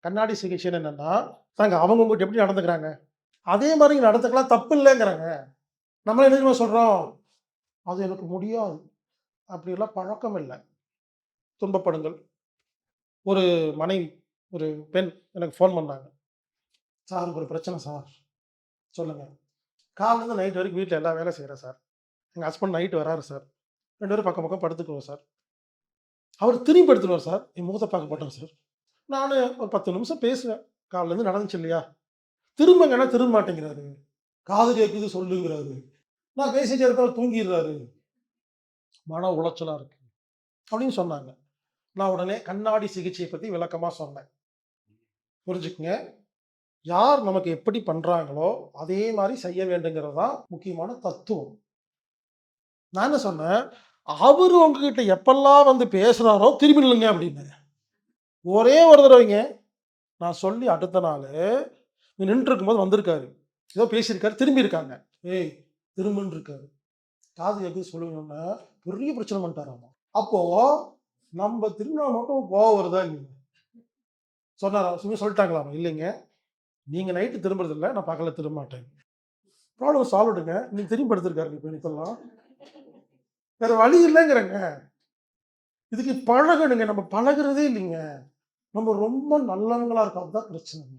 கண்ணாடி சிகிச்சைன்னு என்னென்னா தாங்க அவங்க உங்கள்கிட்ட எப்படி நடந்துக்கிறாங்க? அதே மாதிரி நடத்துக்கலாம் நடந்துக்கலாம் தப்பு இல்லைங்கிறாங்க. நம்மளே என்ன சொல்கிறோம் அது எனக்கு முடியாது. அப்படியெல்லாம் பழக்கம் இல்லை. துன்பப்படுங்கள். ஒரு மனைவி ஒரு பெண் எனக்கு ஃபோன் பண்ணாங்க. சார் ஒரு பிரச்சனை சார். சொல்லுங்கள் காலையிலேருந்து நைட் வரைக்கும் வீட்டில் எல்லா வேலை செய்கிறேன் சார். எங்கள் ஹஸ்பண்ட் நைட்டு வராரு சார். ரெண்டு பேரும் பக்கம் பக்கம் படுத்துக்குவோம் சார். அவர் திரும்பி படுத்துருவார் சார். என் முகத்தை பார்க்க மாட்டேன் சார். நான் ஒரு பத்து நிமிஷம் பேசுவேன். காலிலேருந்து நடந்துச்சு இல்லையா? திரும்பங்கன்னா திரும்ப மாட்டேங்கிறாரு. காது கேட்குது சொல்லுங்கிறாரு. நான் பேசிட்டு இருக்க தூங்கிடுறாரு. மன உளைச்சலாக இருக்கு. அப்படின்னு சொன்னாங்க. நான் உடனே கண்ணாடி சிகிச்சையை பற்றி விளக்கமாக சொன்னேன். புரிஞ்சுக்குங்க. யார் நமக்கு எப்படி பண்ணுறாங்களோ அதே மாதிரி செய்ய வேண்டுங்கிறது தான் முக்கியமான தத்துவம். நான் என்ன சொன்னேன்? அவர் உங்ககிட்ட எப்பெல்லாம் வந்து பேசுகிறாரோ திரும்பி நில்லுங்க அப்படின்னு ஒரே ஒரு தடவைங்க நான் சொல்லி அடுத்த நாள் நின்று இருக்கும்போது வந்திருக்காரு. ஏதோ பேசியிருக்காரு திரும்பி இருக்காங்க ஏய் திரும்புன்னு இருக்காரு காது கேட்குது சொல்லுங்கன்னா பெரிய பிரச்சனை பண்ணிட்டாராமா. அப்போ நம்ம திரும்பினா மட்டும் கோவம் வருதா இல்லைங்க சொன்னாரா? சும்மா சொல்லிட்டாங்களாமா? இல்லைங்க. நீங்கள் நைட்டு திரும்புறது இல்லை நான் பக்கத்தில் திரும்ப மாட்டேன். ப்ராப்ளம் சால்வ் விடுங்க நீங்கள் திரும்பி எடுத்துருக்காரு இப்போ இப்பெல்லாம் வேற வழி இல்லைங்கிறங்க. இதுக்கு பழகணுங்க நம்ம பழகுறதே இல்லைங்க. நம்ம ரொம்ப நல்லவங்களா இருக்கிறது தான் பிரச்சனைங்க.